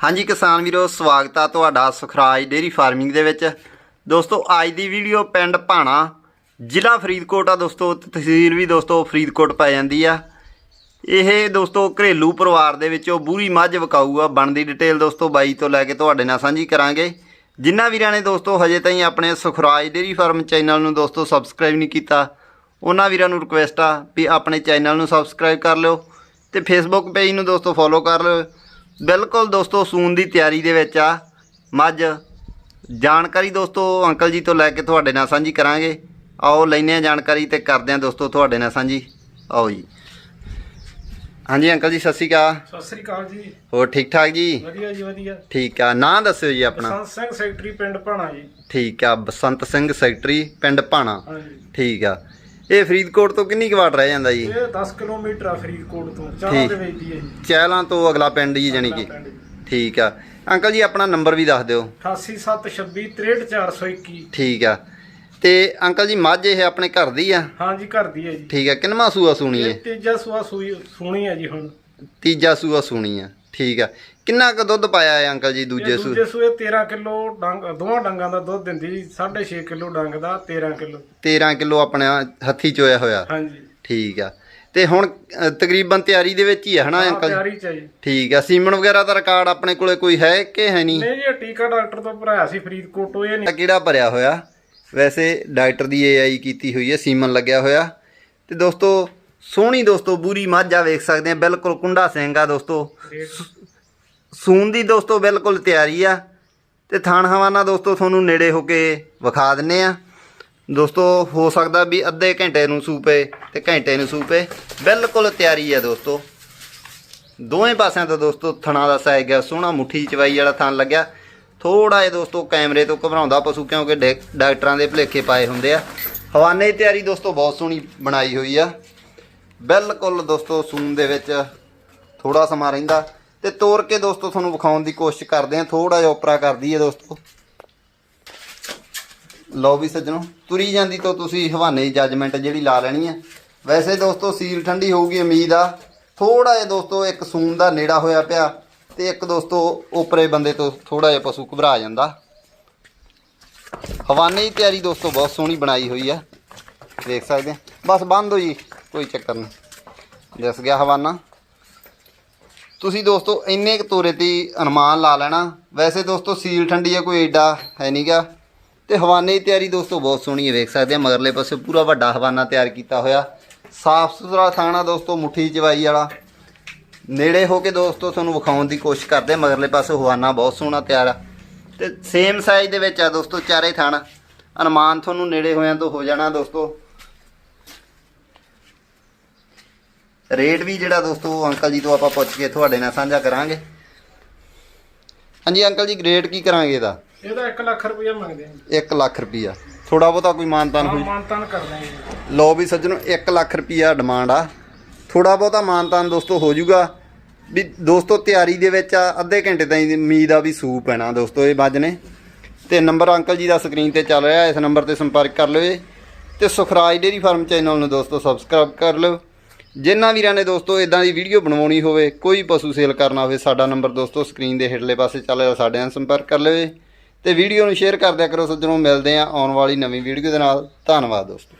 ਹਾਂਜੀ ਕਿਸਾਨ ਵੀਰੋ, ਸਵਾਗਤ ਆ ਤੁਹਾਡਾ ਸੁਖਰਾਜ ਡੇਰੀ ਫਾਰਮਿੰਗ ਦੇ ਵਿੱਚ। ਦੋਸਤੋ, ਅੱਜ ਦੀ ਵੀਡੀਓ ਪਿੰਡ ਭਾਣਾ, ਜ਼ਿਲ੍ਹਾ ਫਰੀਦਕੋਟ ਆ ਦੋਸਤੋ ਤੇ ਤਹਿਸੀਲ ਵੀ ਦੋਸਤੋ ਫਰੀਦਕੋਟ ਪੈ ਜਾਂਦੀ ਆ। ਇਹ ਦੋਸਤੋ ਘਰੇਲੂ ਪਰਿਵਾਰ ਦੇ ਵਿੱਚੋਂ ਬੂਰੀ ਮੱਝ ਵਿਕਾਊ ਆ, ਬਣਦੀ ਡਿਟੇਲ ਦੋਸਤੋ ਬਾਈ ਤੋਂ ਲੈ ਕੇ ਤੁਹਾਡੇ ਨਾਲ ਸਾਂਝੀ ਕਰਾਂਗੇ। ਜਿਨ੍ਹਾਂ ਵੀਰਾਂ ਨੇ ਦੋਸਤੋ ਹਜੇ ਤਾਈਂ ਆਪਣੇ ਸੁਖਰਾਜ ਡੇਰੀ ਫਾਰਮ ਚੈਨਲ ਨੂੰ ਦੋਸਤੋ ਸਬਸਕ੍ਰਾਈਬ ਨਹੀਂ ਕੀਤਾ, ਉਹਨਾਂ ਵੀਰਾਂ ਨੂੰ ਰਿਕੁਐਸਟ ਆ ਵੀ ਆਪਣੇ ਚੈਨਲ ਨੂੰ ਸਬਸਕ੍ਰਾਈਬ ਕਰ ਲਿਓ ਤੇ ਫੇਸਬੁੱਕ ਪੇਜ ਨੂੰ ਦੋਸਤੋ ਫੋਲੋ ਕਰ ਲਿਓ। ਬਿਲਕੁਲ ਦੋਸਤੋ ਸੂਨ ਦੀ ਤਿਆਰੀ ਦੇ ਵਿੱਚ ਆ। ਮੱਝ ਜਾਣਕਾਰੀ ਦੋਸਤੋ ਅੰਕਲ ਜੀ ਤੋਂ ਲੈ ਕੇ ਤੁਹਾਡੇ ਨਾਲ ਸਾਂਝੀ ਕਰਾਂਗੇ। ਆਓ ਲੈਨੇ ਆ ਜਾਣਕਾਰੀ ਤੇ ਕਰਦੇ ਆ ਦੋਸਤੋ ਤੁਹਾਡੇ ਨਾਲ ਸਾਂਝੀ। ਆਓ ਜੀ। ਹਾਂਜੀ ਅੰਕਲ ਜੀ ਸਤਿ ਸ਼੍ਰੀ ਅਕਾਲ। ਸਤਿ ਸ੍ਰੀ ਅਕਾਲ ਜੀ। ਹੋਰ ਠੀਕ ਠਾਕ ਜੀ? ਵਧੀਆ ਜੀ ਵਧੀਆ। ਠੀਕ ਆ। ਨਾਂ ਦੱਸਿਓ ਜੀ ਆਪਣਾ। ਬਸੰਤ ਸਿੰਘ ਸੈਕਟਰੀ ਪਿੰਡ ਭਾਣਾ ਜੀ। ਠੀਕ ਆ ਬਸੰਤ ਸਿੰਘ ਸੈਕਟਰੀ ਪਿੰਡ ਭਾਣਾ। ਠੀਕ ਆ। ਇਹ ਫਰੀਦਕੋਟ ਤੋਂ ਕਿੰਨੀ ਕੁ ਵਾਟ ਰਹਿ ਜਾਂਦਾ ਜੀ? ਇਹ 10 ਕਿਲੋਮੀਟਰ ਆ ਫਰੀਦਕੋਟ ਤੋਂ ਚਾਹਾਂ ਦੇ ਵਿੱਚ ਦੀ ਹੈ ਜੀ। ਚਹਿਲਾਂ ਤੋਂ ਅਗਲਾ ਪਿੰਡ ਜੀ ਜਾਨੀ ਕਿ। ਪਿੰਡ ਜੀ। ਠੀਕ ਆ। ਅੰਕਲ ਜੀ ਆਪਣਾ ਨੰਬਰ ਵੀ ਦੱਸ ਦਿਓ। 8876 63421 ਠੀਕ ਆ। ਤੇ ਅੰਕਲ ਜੀ ਮੱਝ ਇਹ ਆਪਣੇ ਘਰ ਦੀ ਆ? ਹਾਂਜੀ ਘਰ ਦੀ ਹੈ ਜੀ। ਠੀਕ ਆ। ਕਿੰਨਵਾਂ ਸੂਆ ਸੂਣੀ ਇਹ ਹੈ ਤੀਜਾ ਸੂਆ ਸੂਈ ਸੁਣੀ ਹੈ ਜੀ ਹੁਣ। ਤੀਜਾ ਸੂਆ ਸੂਣੀ ਆ। ਠੀਕ ਆ। ਕਿੰਨਾ ਕੁ ਦੁੱਧ ਪਾਇਆ ਹੈ ਅੰਕਲ ਜੀ ਦੂਜੇ ਇਹ ਸੂ ਦੂਜੇ ਸੂਏ 13 ਕਿਲੋ ਡੰਗ ਦੋਵਾਂ ਡੰਗਾਂ ਦਾ ਦੁੱਧ ਦਿੰਦੀ ਜੀ 6.5 ਕਿਲੋ ਡੰਗ ਦਾ 13 ਕਿਲੋ। 13 ਕਿਲੋ ਆਪਣੇ ਹੱਥੀ ਚੋਇਆ ਹੋਇਆ। ਹਾਂਜੀ। ਠੀਕ ਆ। ਤੇ ਹੁਣ ਅ, ਤਕਰੀਬਨ ਤਿਆਰੀ ਦੇ ਵਿੱਚ ਹੀ ਆ ਹਨਾ ਹਾਂ, ਅੰਕਲ ਤਿਆਰੀ ਚ ਹੈ ਜੀ। ਠੀਕ ਆ। ਸੀਮਨ ਵਗੈਰਾ ਦਾ ਰਿਕਾਰਡ ਆਪਣੇ ਕੋਲੇ ਕੋਈ ਹੈ ਕਿ ਹੈ ਨਹੀਂ? ਨਹੀਂ ਜੀ ਇਹ ਟੀਕਾ ਡਾਕਟਰ ਤੋਂ ਭਰਾਇਆ ਸੀ ਫਰੀਦਕੋਟ ਤੋਂ ਇਹ ਨਹੀਂ ਆ ਕਿਹੜਾ ਭਰਿਆ ਹੋਇਆ? ਵੈਸੇ ਡਾਕਟਰ ਦੀ ਏਆਈ ਕੀਤੀ ਹੋਈ ਹੈ ਸੀਮਨ ਲੱਗਿਆ ਹੋਇਆ। ਤੇ ਦੋਸਤੋ ਸੋਹਣੀ ਦੋਸਤੋ ਬੂਰੀ ਮੱਝ ਆ ਵੇਖ ਸਕਦੇ ਆ ਬਿਲਕੁਲ ਕੁੰਡਾ ਸਿੰਘ ਆ ਦੋਸਤੋ ਸੂਨ ਦੀ ਦੋਸਤੋ ਬਿਲਕੁਲ ਤਿਆਰੀ ਆ। ਤੇ ਥਾਣ ਹਵਾਨਾ ਦੋਸਤੋ ਤੁਹਾਨੂੰ ਨੇੜੇ ਹੋ ਕੇ ਵਿਖਾ ਦਿੰਨੇ ਆ। ਦੋਸਤੋ ਹੋ ਸਕਦਾ ਵੀ ਅੱਧੇ ਘੰਟੇ ਨੂੰ ਸੂਪੇ ਤੇ ਘੰਟੇ ਨੂੰ ਸੂਪੇ। ਬਿਲਕੁਲ ਤਿਆਰੀ ਆ ਦੋਸਤੋ। ਦੋਵੇਂ ਪਾਸਿਆਂ ਤੋਂ ਦੋਸਤੋ ਥਣਾ ਦਾ ਸਾਇਜ਼ ਗਿਆ ਸੋਹਣਾ ਮੁੱਠੀ ਚਵਾਈ ਵਾਲਾ ਥਣ ਲੱਗਿਆ। ਥੋੜਾ ਜਿਹਾ ਦੋਸਤੋ ਕੈਮਰੇ ਤੋਂ ਘਬਰਾਉਂਦਾ ਪਸ਼ੂ ਕਿਉਂਕਿ ਡਾਕਟਰਾਂ ਦੇ ਭਲੇਖੇ ਪਾਏ ਹੁੰਦੇ ਆ। ਹਵਾਨੇ ਦੀ ਤਿਆਰੀ ਦੋਸਤੋ ਬਹੁਤ ਸੋਹਣੀ ਬਣਾਈ ਹੋਈ ਆ। ਬਿਲਕੁਲ ਦੋਸਤੋ, ਸੂਨ ਦੇ ਵਿੱਚ ਥੋੜਾ ਸਮਾਂ ਰਹਿੰਦਾ। ਤੇ ਤੋੜ ਕੇ ਦੋਸਤੋ, ਤੁਹਾਨੂੰ ਵਿਖਾਉਣ ਦੀ ਕੋਸ਼ਿਸ਼ ਕਰਦੇ ਆ ਥੋੜਾ ਜਿਹਾ ਉਪਰਾ ਕਰਦੀ ਹੈ ਦੋਸਤੋ। ਲਓ ਵੀ ਸੱਜਣੋ, ਤੁਰੀ ਜਾਂਦੀ ਤੋਂ ਤੁਸੀਂ ਹਵਾਨੇ ਦੀ ਜੱਜਮੈਂਟ ਜਿਹੜੀ ਲਾ ਲੈਣੀ ਹੈ। ਵੈਸੇ ਦੋਸਤੋ, ਸੀਲ ਠੰਡੀ ਹੋਊਗੀ, ਉਮੀਦ ਆ। ਥੋੜਾ ਜਿਹਾ ਦੋਸਤੋ, ਇੱਕ ਸੂਨ ਦਾ ਨੇੜਾ ਹੋਇਆ ਪਿਆ ਤੇ ਇੱਕ ਦੋਸਤੋ ਉਪਰੇ ਬੰਦੇ ਤੋਂ ਥੋੜਾ ਜਿਹਾ ਪਸ਼ੂ ਘਬਰਾ ਜਾਂਦਾ। ਹਵਾਨੇ ਦੀ ਤਿਆਰੀ ਦੋਸਤੋ, ਬਹੁਤ ਸੋਹਣੀ ਬਣਾਈ ਹੋਈ ਆ। ਦੇਖ ਸਕਦੇ ਆ ਬਸ ਬੰਦ ਹੋ ਜੀ। ਕੋਈ ਚੱਕਰ ਨਹੀਂ। ਦਿਸ ਗਿਆ ਹਵਾਨਾ। ਤੁਸੀਂ ਦੋਸਤੋ, ਇੰਨੇ ਕੁ ਤੋਰੇ ਤੇ ਅਨੁਮਾਨ ਲਾ ਲੈਣਾ। ਵੈਸੇ ਦੋਸਤੋ, ਸੀਲ ਠੰਡੀ ਆ, ਕੋਈ ਏਡਾ ਹੈ ਨਹੀਂਗਾ ਤੇ ਹਵਾਨੇ ਦੀ ਤਿਆਰੀ ਦੋਸਤੋ, ਬਹੁਤ ਸੋਹਣੀ ਹੈ ਵੇਖ ਸਕਦੇ ਆ, ਮਗਰਲੇ ਪਾਸੇ ਪੂਰਾ ਵੱਡਾ ਹਵਾਨਾ ਤਿਆਰ ਕੀਤਾ ਹੋਇਆ। ਸਾਫ਼ ਸੁਥਰਾ ਥਾਣਾ ਦੋਸਤੋ, ਮੁੱਠੀ ਚਵਾਈ ਵਾਲਾ। ਨੇੜੇ ਹੋ ਕੇ ਦੋਸਤੋ, ਤੁਹਾਨੂੰ ਵਿਖਾਉਣ ਦੀ ਕੋਸ਼ਿਸ਼ ਕਰਦੇ ਮਗਰਲੇ ਪਾਸੇ ਹਵਾਨਾ ਬਹੁਤ ਸੋਹਣਾ ਤਿਆਰ ਆ। ਤੇ ਸੇਮ ਸਾਈਜ਼ ਦੇ ਵਿੱਚ ਆ ਦੋਸਤੋ, ਚਾਰੇ ਥਾਣ। ਅਨੁਮਾਨ ਤੁਹਾਨੂੰ ਨੇੜੇ ਹੋਇਆਂ ਤੋਂ ਹੋ ਜਾਣਾ ਦੋਸਤੋ। ਰੇਟ ਵੀ ਜਿਹੜਾ ਦੋਸਤੋ ਅੰਕਲ ਜੀ ਤੋਂ ਆਪਾਂ ਪੁੱਛ ਕੇ ਤੁਹਾਡੇ ਨਾਲ ਸਾਂਝਾ ਕਰਾਂਗੇ। ਹਾਂਜੀ ਅੰਕਲ ਜੀ ਰੇਟ ਕੀ ਕਰਾਂਗੇ ਇਹਦਾ? ਇਹਦਾ 1 ਲੱਖ ਰੁਪਇਆ ਮੰਗਦੇ ਆ ਜੀ 1 ਲੱਖ ਰੁਪਈਆ। ਥੋੜਾ ਬਹੁਤਾ ਕੋਈ ਮਾਨਤਾਨ ਹੋਈ? ਮਾਨਤਾਨ ਕਰ ਦਾਂਗੇ ਜੀ। ਲਓ ਵੀ ਸੱਜਣੋ 1 ਲੱਖ ਰੁਪਈਆ ਡਿਮਾਂਡ ਆ। ਥੋੜਾ ਬਹੁਤਾ ਮਾਨਤਾਨ ਦੋਸਤੋ ਹੋ ਜਾਊਗਾ। ਵੀ ਦੋਸਤੋ ਤਿਆਰੀ ਦੇ ਵਿੱਚ ਆ ਅੱਧੇ ਘੰਟੇ ਤਾਈਂ ਉਮੀਦ ਆ ਵੀ ਸੂਪ ਪੈਣਾ ਦੋਸਤੋ ਇਹ ਮੱਝ ਨੇ ਤੇ ਨੰਬਰ ਅੰਕਲ ਜੀ ਦਾ ਸਕਰੀਨ ਤੇ ਚੱਲ ਰਿਹਾ ਇਸ ਨੰਬਰ ਤੇ ਸੰਪਰਕ ਕਰ ਲਿਓ। ਤੇ ਸੁਖਰਾਜ ਡੇਰੀ ਫਾਰਮ ਚੈਨਲ ਨੂੰ ਦੋਸਤੋ ਸਬਸਕ੍ਰਾਈਬ ਕਰ ਲਿਓ। ਜਿਨ੍ਹਾਂ ਵੀਰਾਂ ਨੇ ਦੋਸਤੋ ਇਦਾਂ ਦੀ ਵੀਡੀਓ ਬਣਵਾਉਣੀ ਹੋਵੇ, ਕੋਈ ਪਸ਼ੂ ਸੇਲ ਕਰਨਾ ਹੋਵੇ ਸਾਡਾ ਨੰਬਰ ਦੋਸਤੋ ਸਕਰੀਨ ਦੇ ਹੇਠਲੇ ਪਾਸੇ ਚੱਲ ਰਿਹਾ, ਸਾਡੇ ਨਾਲ ਸੰਪਰਕ ਕਰ ਲਵੇ ਜੀ। ਤੇ ਵੀਡੀਓ ਨੂੰ ਸ਼ੇਅਰ ਕਰ ਦਿਆ ਕਰੋ ਸੱਜਣੋ, ਮਿਲਦੇ ਆ ਆਉਣ ਵਾਲੀ ਨਵੀਂ ਵੀਡੀਓ ਦੇ ਨਾਲ ਧੰਨਵਾਦ ਦੋਸਤੋ